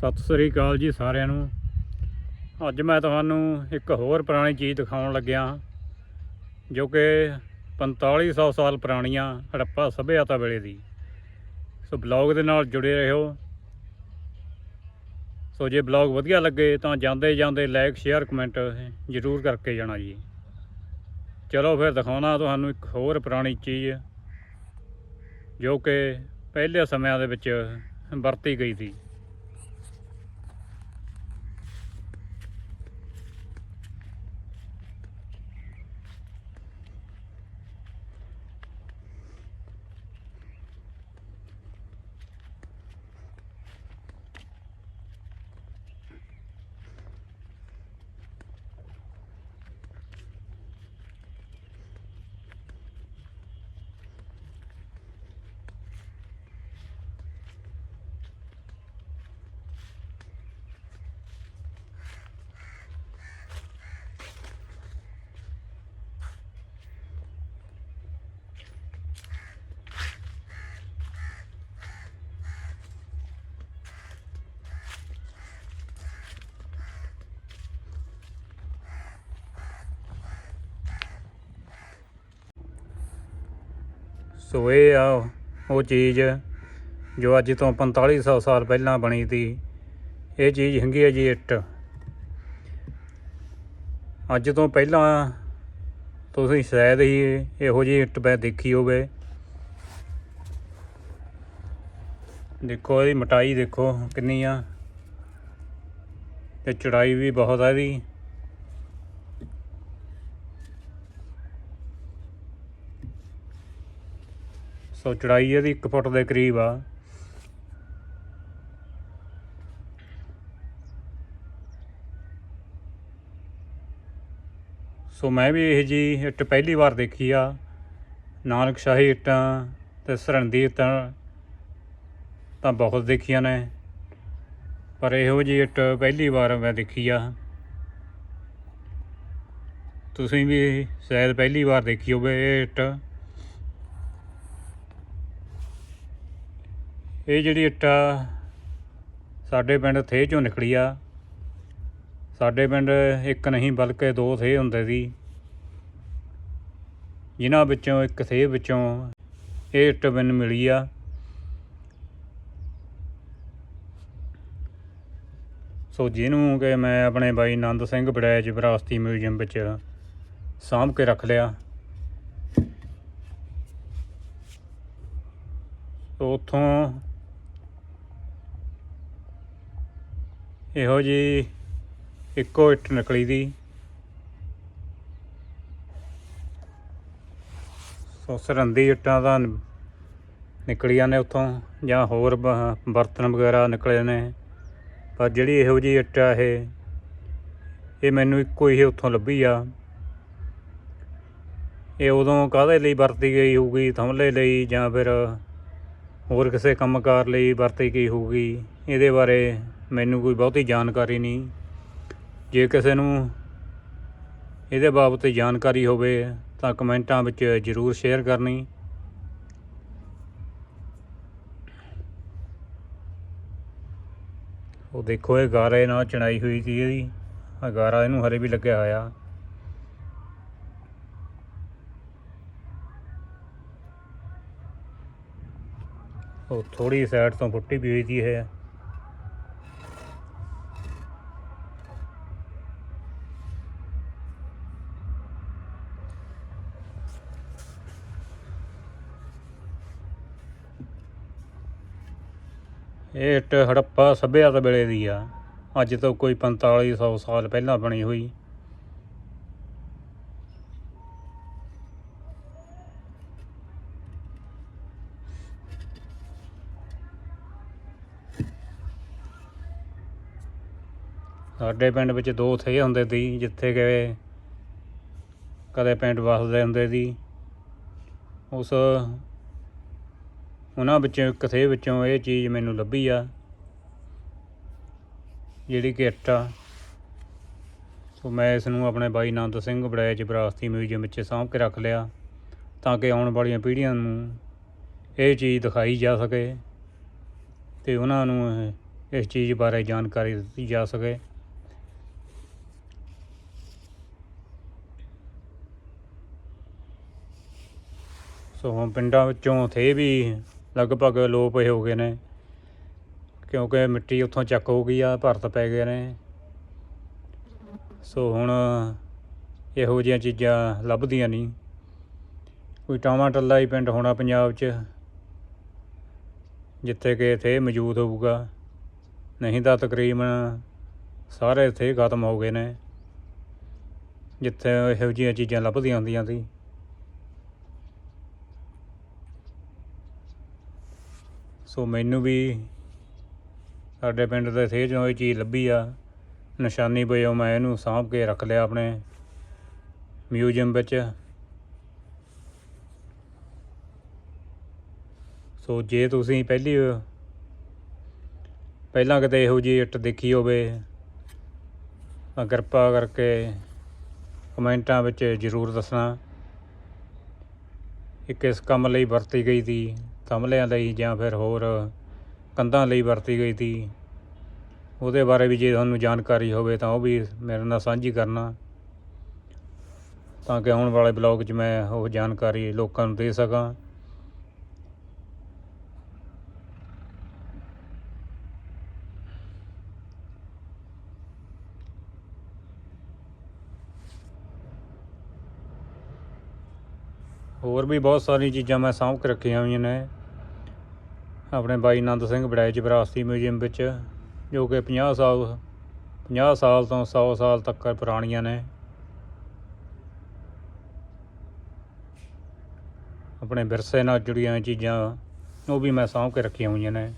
ਸਤਿ ਸ੍ਰੀ ਅਕਾਲ ਜੀ ਸਾਰਿਆਂ ਨੂੰ। ਅੱਜ ਮੈਂ ਤੁਹਾਨੂੰ ਇੱਕ ਹੋਰ ਪੁਰਾਣੀ ਚੀਜ਼ ਦਿਖਾਉਣ ਲੱਗਿਆ, ਜੋ ਕਿ 4500 ਸਾਲ ਪੁਰਾਣੀਆਂ ਹੜੱਪਾ ਸਭਿਅਤਾ ਵੇਲੇ ਦੀ। ਸੋ ਬਲੌਗ ਦੇ ਨਾਲ ਜੁੜੇ ਰਹੋ। ਸੋ ਜੇ ਬਲੌਗ ਵਧੀਆ ਲੱਗੇ ਤਾਂ ਜਾਂਦੇ ਜਾਂਦੇ ਲਾਈਕ, ਸ਼ੇਅਰ, ਕਮੈਂਟ ਜ਼ਰੂਰ ਕਰਕੇ ਜਾਣਾ ਜੀ। ਚਲੋ ਫਿਰ ਦਿਖਾਉਣਾ ਤੁਹਾਨੂੰ ਇੱਕ ਹੋਰ ਪੁਰਾਣੀ ਚੀਜ਼, ਜੋ ਕਿ ਪਹਿਲੇ ਸਮਿਆਂ ਦੇ ਵਿੱਚ ਵਰਤੀ ਗਈ ਸੀ। ਸੋ ਇਹ ਆ ਉਹ ਚੀਜ਼ ਜੋ ਅੱਜ ਤੋਂ 4500 ਸਾਲ ਪਹਿਲਾਂ ਬਣੀ ਸੀ। ਇਹ ਚੀਜ਼ ਹੈਗੀ ਹੈ ਜੀ ਇੱਟ। ਅੱਜ ਤੋਂ ਪਹਿਲਾਂ ਤੁਸੀਂ ਸ਼ਾਇਦ ਹੀ ਇਹੋ ਜਿਹੀ ਇੱਟ ਪੈ ਦੇਖੀ ਹੋਵੇ। ਦੇਖੋ, ਇਹਦੀ ਮਟਾਈ ਦੇਖੋ ਕਿੰਨੀ ਆ। ਤੇ ਚੜਾਈ ਵੀ ਬਹੁਤ ਆ ਇਹਦੀ। ਸੋ ਚੜਾਈ ਇਹਦੀ 1 ਫੁੱਟ ਦੇ ਕਰੀਬ ਆ। ਸੋ ਮੈਂ ਵੀ ਇਹ ਜੀ ਇੱਟ ਪਹਿਲੀ ਵਾਰ ਦੇਖੀ ਆ। ਨਾਨਕ ਸ਼ਾਹੀ ਇੱਟਾਂ ਤੇ ਸਰਹੰਦੀ ਇੱਟਾਂ ਤਾਂ ਬਹੁਤ ਦੇਖੀਆਂ ਨੇ। ਪਰ ਇਹੋ ਜੀ ਇੱਟ ਪਹਿਲੀ ਵਾਰ ਮੈਂ ਦੇਖੀ ਆ। ਤੁਸੀਂ ਵੀ ਸ਼ਾਇਦ ਪਹਿਲੀ ਵਾਰ ਦੇਖੀ ਹੋਵੇ ਇਹ ਇੱਟ। ਇਹ ਜਿਹੜੀ ਇੱਟ ਆ ਸਾਡੇ ਪਿੰਡ ਥੇ ਚੋਂ ਨਿਕਲੀ ਆ। ਸਾਡੇ ਪਿੰਡ ਇੱਕ ਨਹੀਂ ਬਲਕਿ ਦੋ ਥੇ ਹੁੰਦੇ ਸੀ। ਜਿਨ੍ਹਾਂ ਵਿੱਚੋਂ ਇੱਕ ਥੇ ਵਿੱਚੋਂ ਇਹ ਇੱਟ ਮੈਨੂੰ ਮਿਲੀ ਆ। ਸੋ ਜਿਹਨੂੰ ਕਿ ਮੈਂ ਆਪਣੇ ਬਾਈ ਆਨੰਦ ਸਿੰਘ ਬੜੈਚ ਵਿਰਾਸਤੀ ਮਿਊਜ਼ੀਅਮ ਵਿੱਚ ਸਾਂਭ ਕੇ ਰੱਖ ਲਿਆ। ਸੋ ਉੱਥੋਂ ਇਹੋ ਜੀ ਇੱਕੋ ਇੱਟ ਨਿਕਲੀ ਦੀ। ਸੋ ਸਰਹੰਦੀ ਇੱਟਾਂ ਦਾ ਨਿਕਲੀਆਂ ਨੇ ਉੱਥੋਂ, ਜਾਂ ਹੋਰ ਬ- ਬਰਤਨ ਵਗੈਰਾ ਨਿਕਲੇ ਨੇ। ਪਰ ਜਿਹੜੀ ਇਹੋ ਜੀ ਇੱਟ ਆ ਇਹ ਇਹ ਮੈਨੂੰ ਇੱਕੋ ਹੀ ਉੱਥੋਂ ਲੱਭੀ ਆ। ਇਹ ਉਦੋਂ ਕਾਹਦੇ ਲਈ ਵਰਤੀ ਗਈ ਹੋਊਗੀ, ਥੰਮਲੇ ਲਈ, ਜਾਂ ਫਿਰ ਹੋਰ ਕਿਸੇ ਕੰਮਕਾਰ ਲਈ ਵਰਤੀ ਗਈ ਹੋਊਗੀ, ਇਹਦੇ ਬਾਰੇ ਮੈਨੂੰ ਕੋਈ ਬਹੁਤੀ ਜਾਣਕਾਰੀ ਨਹੀਂ। ਜੇ ਕਿਸੇ ਨੂੰ ਇਹਦੇ ਬਾਬਤ ਜਾਣਕਾਰੀ ਹੋਵੇ, ਤਾਂ ਕਮੈਂਟਾਂ ਵਿੱਚ ਜ਼ਰੂਰ ਸ਼ੇਅਰ ਕਰਨੀ। ਉਹ ਦੇਖੋ, ਇਹ ਗਾਰੇ ਨਾਲ ਚਣਾਈ ਹੋਈ ਸੀ ਇਹਦੀ। ਆ ਗਾਰਾ ਇਹਨੂੰ ਹਰੇ ਵੀ ਲੱਗਿਆ ਹੋਇਆ। ਉਹ ਥੋੜੀ ਸਾਈਡ ਤੋਂ ਫੁੱਟੀ ਵੀ ਹੋਈ ਸੀ ਇਹ। ਇਹ ਇੱਟ ਹੜੱਪਾ ਸੱਭਿਅਤਾ ਵੇਲੇ ਦੀ ਆ। ਅੱਜ ਤੋਂ ਕੋਈ 4500 ਸਾਲ ਪਹਿਲਾਂ ਬਣੀ ਹੋਈ। ਸਾਡੇ ਪਿੰਡ ਵਿੱਚ ਦੋ ਥੇ ਹੁੰਦੇ ਸੀ, ਜਿੱਥੇ ਗਏ ਕਦੇ ਪਿੰਡ ਵਸਦੇ ਹੁੰਦੇ ਸੀ। ਉਸ ਉਹਨਾਂ ਵਿੱਚੋਂ ਇੱਕ ਵਿੱਚੋਂ ਇਹ ਚੀਜ਼ ਮੈਨੂੰ ਲੱਭੀ ਆ, ਜਿਹੜੀ ਕਿ ਇੱਟ ਆ। ਸੋ ਮੈਂ ਇਸ ਨੂੰ ਆਪਣੇ ਬਾਈ ਆਨੰਦ ਸਿੰਘ ਬੜੈਚ ਵਿਰਾਸਤੀ ਮਿਊਜ਼ੀਅਮ ਵਿੱਚ ਸਾਂਭ ਕੇ ਰੱਖ ਲਿਆ, ਤਾਂ ਕਿ ਆਉਣ ਵਾਲੀਆਂ ਪੀੜ੍ਹੀਆਂ ਨੂੰ ਇਹ ਚੀਜ਼ ਦਿਖਾਈ ਜਾ ਸਕੇ ਤੇ ਉਹਨਾਂ ਨੂੰ ਇਸ ਚੀਜ਼ ਬਾਰੇ ਜਾਣਕਾਰੀ ਦਿੱਤੀ ਜਾ ਸਕੇ। ਸੋ ਹੁਣ ਪਿੰਡਾਂ ਵਿੱਚੋਂ ਥੇ ਵੀ ਲਗਭਗ ਲੋਪ ਹੀ ਹੋ ਗਏ ਨੇ। ਕਿਉਂਕਿ ਮਿੱਟੀ ਉੱਥੋਂ ਚੱਕ ਹੋ ਗਈ ਆ, ਭਰਤ ਪੈ ਗਏ ਨੇ। ਸੋ ਹੁਣ ਇਹੋ ਜਿਹੀਆਂ ਚੀਜ਼ਾਂ ਲੱਭਦੀਆਂ ਨਹੀਂ। ਕੋਈ ਟਾਵਾਂ ਟੱਲਾ ਹੀ ਪਿੰਡ ਹੋਣਾ ਪੰਜਾਬ 'ਚ। ਜਿੱਥੇ ਕਿ ਇੱਥੇ ਮੌਜੂਦ ਹੋਊਗਾ। ਨਹੀਂ ਤਾਂ ਤਕਰੀਬਨ ਸਾਰੇ ਇੱਥੇ ਖਤਮ ਹੋ ਗਏ ਨੇ। ਜਿੱਥੇ ਇਹੋ ਜਿਹੀਆਂ ਚੀਜ਼ਾਂ ਲੱਭਦੀਆਂ ਹੁੰਦੀਆਂ ਸੀ। ਸੋ ਮੈਨੂੰ ਵੀ ਸਾਡੇ ਪਿੰਡ ਦੇ ਥੇ ਜਦੋਂ ਇਹ ਚੀਜ਼ ਲੱਭੀ ਆ। ਨਿਸ਼ਾਨੀ ਵਜੋਂ ਮੈਂ ਇਹਨੂੰ ਸਾਂਭ ਕੇ ਰੱਖ ਲਿਆ ਆਪਣੇ ਮਿਊਜ਼ੀਅਮ ਵਿੱਚ। ਸੋ ਜੇ ਤੁਸੀਂ ਪਹਿਲੀ ਪਹਿਲਾਂ ਕਿਤੇ ਇਹੋ ਜਿਹੀ ਇੱਟ ਦੇਖੀ ਹੋਵੇ ਤਾਂ ਕਿਰਪਾ ਕਰਕੇ ਕਮੈਂਟਾਂ ਵਿੱਚ ਜ਼ਰੂਰ ਦੱਸਣਾ। ਕਿ ਕਿਸ ਕੰਮ ਲਈ ਵਰਤੀ ਗਈ ਸੀ। ਥੰਮਲਿਆਂ ਲਈ ਜਾਂ ਫਿਰ ਹੋਰ ਕੰਧਾਂ ਲਈ ਵਰਤੀ ਗਈ ਸੀ। ਉਹਦੇ ਬਾਰੇ ਵੀ ਜੇ ਤੁਹਾਨੂੰ ਜਾਣਕਾਰੀ ਹੋਵੇ ਤਾਂ ਉਹ ਵੀ ਮੇਰੇ ਨਾਲ ਸਾਂਝੀ ਕਰਨਾ। ਤਾਂ ਕਿ ਆਉਣ ਵਾਲੇ ਬਲੌਗ 'ਚ ਮੈਂ ਉਹ ਜਾਣਕਾਰੀ ਲੋਕਾਂ ਨੂੰ ਦੇ ਸਕਾਂ। ਹੋਰ ਵੀ ਬਹੁਤ ਸਾਰੀਆਂ ਚੀਜ਼ਾਂ ਮੈਂ ਸਾਂਭ ਕੇ ਰੱਖੀਆਂ ਹੋਈਆਂ ਨੇ। ਆਪਣੇ ਬਾਈ ਆਨੰਦ ਸਿੰਘ ਬੜੈਚ ਵਿਰਾਸਤੀ ਮਿਊਜ਼ੀਅਮ ਵਿੱਚ, ਜੋ ਕਿ 50 ਸਾਲ 50 ਸਾਲ ਤੋਂ 100 ਸਾਲ ਤੱਕ ਪੁਰਾਣੀਆਂ ਨੇ। ਆਪਣੇ ਵਿਰਸੇ ਨਾਲ ਜੁੜੀਆਂ ਚੀਜ਼ਾਂ, ਉਹ ਵੀ ਮੈਂ ਸਾਂਭ ਕੇ ਰੱਖੀਆਂ ਹੋਈਆਂ ਨੇ।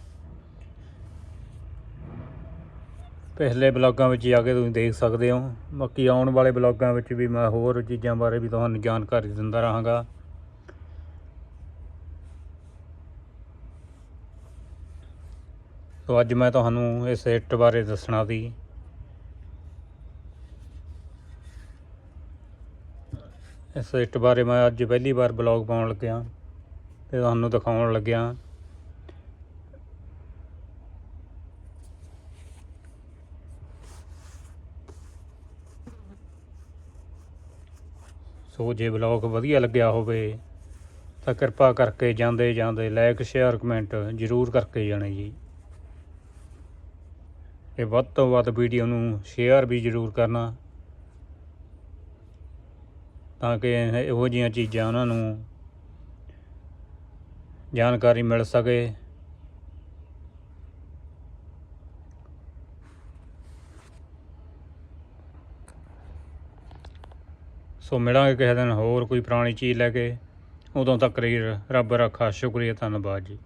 ਪਿਛਲੇ ਬਲੌਗਾਂ ਵਿੱਚ ਜਾ ਕੇ ਤੁਸੀਂ ਦੇਖ ਸਕਦੇ ਹੋ। ਬਾਕੀ ਆਉਣ ਵਾਲੇ ਬਲੌਗਾਂ ਵਿੱਚ ਵੀ ਮੈਂ ਹੋਰ ਚੀਜ਼ਾਂ ਬਾਰੇ ਵੀ ਤੁਹਾਨੂੰ ਜਾਣਕਾਰੀ ਦਿੰਦਾ ਰਹਾਂਗਾ। ਸੋ ਅੱਜ ਮੈਂ ਤੁਹਾਨੂੰ ਇਸ ਇੱਟ ਬਾਰੇ ਦੱਸਣਾ ਸੀ। ਇਸ ਇੱਟ ਬਾਰੇ ਮੈਂ ਅੱਜ ਪਹਿਲੀ ਵਾਰ ਬਲੌਗ ਪਾਉਣ ਲੱਗਿਆ ਤੇ ਤੁਹਾਨੂੰ ਦਿਖਾਉਣ ਲੱਗਿਆ। ਸੋ ਜੇ ਬਲੌਗ ਵਧੀਆ ਲੱਗਿਆ ਹੋਵੇ ਤਾਂ ਕਿਰਪਾ ਕਰਕੇ ਜਾਂਦੇ ਜਾਂਦੇ ਲਾਈਕ ਸ਼ੇਅਰ ਕਮੈਂਟ ਜ਼ਰੂਰ ਕਰਕੇ ਜਾਣੇ ਜੀ। ਇਹ ਵੱਧ ਤੋਂ ਵੱਧ ਵੀਡੀਓ ਨੂੰ ਸ਼ੇਅਰ ਵੀ ਜ਼ਰੂਰ ਕਰਨਾ ਤਾਂ ਕਿ ਇਹੋ ਜਿਹੀਆਂ ਚੀਜ਼ਾਂ ਉਹਨਾਂ ਨੂੰ ਜਾਣਕਾਰੀ ਮਿਲ ਸਕੇ। ਸੋ ਮਿਲਾਂਗੇ ਕਿਸੇ ਦਿਨ ਹੋਰ ਕੋਈ ਪੁਰਾਣੀ ਚੀਜ਼ ਲੈ ਕੇ। ਉਦੋਂ ਤੱਕ ਲਈ ਰੱਬ ਰੱਖਾ, ਸ਼ੁਕਰੀਆ, ਧੰਨਵਾਦ ਜੀ।